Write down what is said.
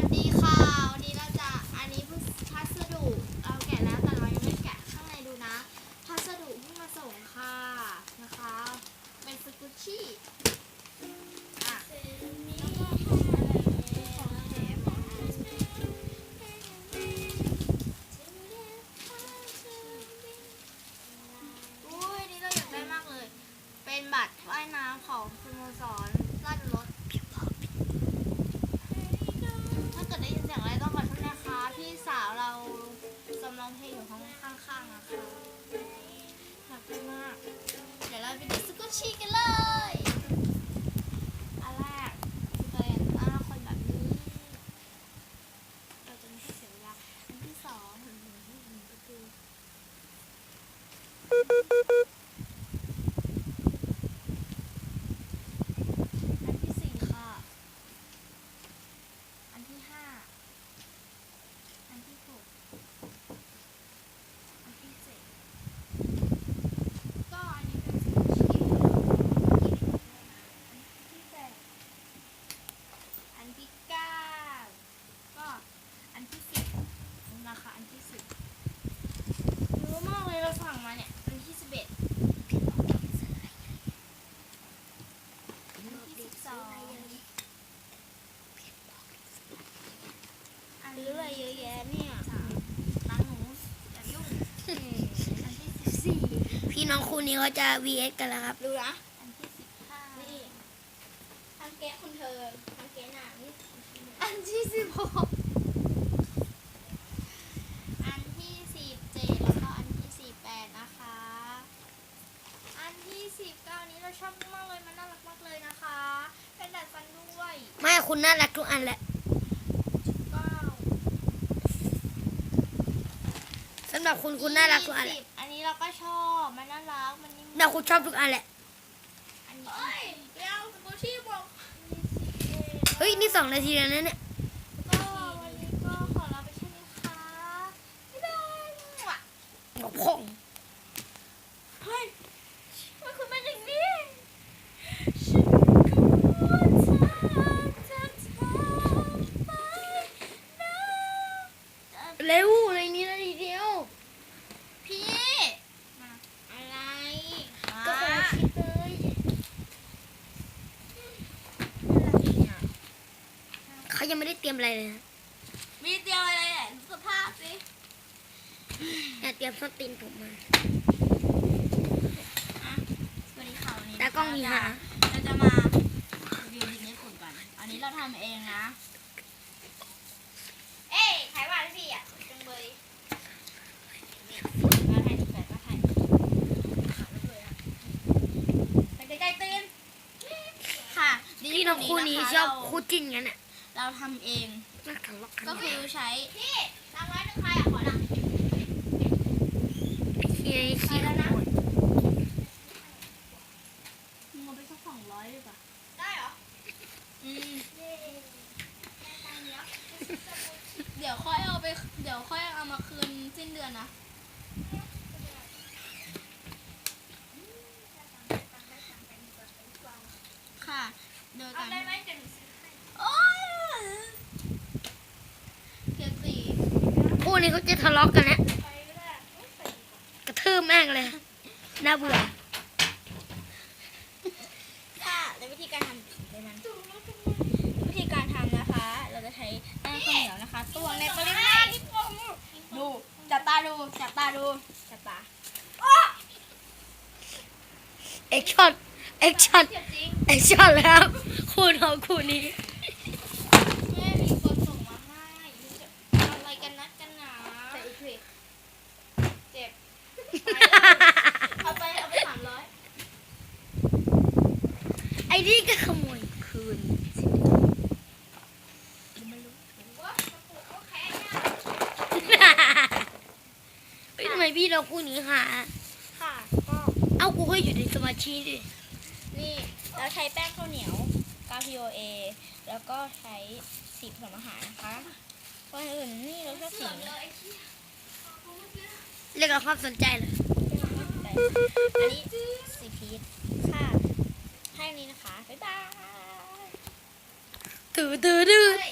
วัสดีค่ะ วันนี้เราจะอันนี้พัสดุเราแกะแล้วแต่เรายังไม่แกะข้างในดูนะ พัสดุเพิ่งมาส่งค่ะนะคะ เป็นสกุชชี่อะแล้วก็อุ้ยนี่เราอยากได้มากเลย เป็นบัตรว่ายน้ำของสโมสร กำลังเพลงอยู่ข้างข้างๆอะค่ะอยากไปมาก เดี๋ยวเราไปดูสกุชชี่กันเลยอันแรกคือเป็นหน้าคนแบบนี้ เราจะไม่ให้เสียเวลาอันที่สองก็คืออันที่สี่ค่ะ อันที่ห้า อันที่หก อันที่เจ็ด ก็อันนี้เป็นสกุชชี่อันที่แปดอันที่เก้า ก็อันที่สิบนี่นะคะอันที่สิบเยอะมากเลยเราสั่งมาเนี่ย อันที่สิบเอ็ดอันที่สิบสอง อัน หรืออะไรเยอะแยะเนี่ย สามล้างหนูอย่ายุ่งอันที่สิบสี่ พี่ น้องคู่นี้เขาจะ VS กันแล้วครับ ดูนะอันที่สิบห้านี่ทางแกะคุณเธอทางแกะหนานี่อันที่สิบหกอันที่สิบเจ็ดแล้วก็อันที่สิบแปดนะคะ อันที่สิบเก้านี้เราชอบมากเลยมันน่ารักมากเลยนะคะ เป็นดัดฟันด้วยไม่คุณน่ารักทุกอันแหละเก้าสำหรับคุณคุณน่ารักทุกอันแหละ ยี่สิบอันนี้ เราก็ชอบ มันน่ารัก มันนิ่มแต่คุณชอบทุกอันแหละ อันนี้เฮ้ยเดี๋ยวสกูชี่บอกเฮ้ย นี่สองนาทีแล้วนะเนี่ย ก็วันนี้ก็ขอลาไปแค่นี้ค่ะบ๊ายบายว่ะบอกพ่อง เฮ้ยมันคือเป็นอย่างนี้เร็วในนี้นาทีเดียว พี่มาอะไร ก็คง มา คิดเลย เขา ยังไม่ได้เตรียมอะไรเลยนะมีเดียวอะไรเนี่ยดูสภาพสิแต่เตรียมส้นตีนผมมาสวัสดีค่ะวันนี้ตากล้องมีหา เราจะมารีวิวดินญี่ปุ่นกัน อันนี้เราทำเองนะ เอ้ยใครว่าพี่อะจังเลยมาถ่ายแปดมาถ่ายขาไม่เลยอะไปใกล้ๆตีนค่ะดิพี่น้องคู่นี้ะะชอบเรา คู่จิ้นกันเนี่ย เราทำเองน่าทะเลาะกันก็คือใช้พี่ตังร้อยหนึ่งใครอะขอหนังเฮียขี้ขโมยมึงเอาไปสักสองร้อยดีกว่าได้เหรอ อืมเย้ได้ตังค์เยอะเดี๋ยวค่อยเอาไป เดี๋ยวค่อยเอามาคืนสิ้นเดือนนะค่ะเดี๋ยว เอา กัน ได้ไหมจะหนูซื้อให้ โอ้ยเกียรติ คู่ นี้เขาจะทะเลาะกันแล้วไปก็ได้อุ๊ยไปดีกว่ากระทืบแม่งเลย น่าเบื่อค่ะในวิธีการทำในนั้นวิธีการทำนะคะ เราจะใช้แป้งข้าวเหนียวนะคะตวงในปริมาณที่พอเหมาะดูจับตาดูจับตาดูจับตาเอ็กช็อตเอ็กช็อตเจ็บจริงเอ็กช็อตแล้วคู่น้องคู่นี้ แม่มีคนส่งมาให้จะอะไรกันนักกันหนา ใส่อีกที เจ็บ เอาไป เอาไปสามร้อย ไอ้ นี่ก็ขโมยคืนว่ากระปุกก็แข็งอะเฮ้ยทำไมพี่เราคู่นี้หาค่ะ ก็ เอ้ากูก็อยู่ในสมาชิกดิ นี่ เราใช้แป้งข้าวเหนียวกา POA แล้วก็ใช้สีผสมอาหารนะคะก่อนอื่นนี่เราชอบสีเสือนี้เลยไอ้ที่ขอบคุณเมื่อกี้เรียกเราความสนใจเลยอันนี้สีพีชค่ะ ให้อันนี้น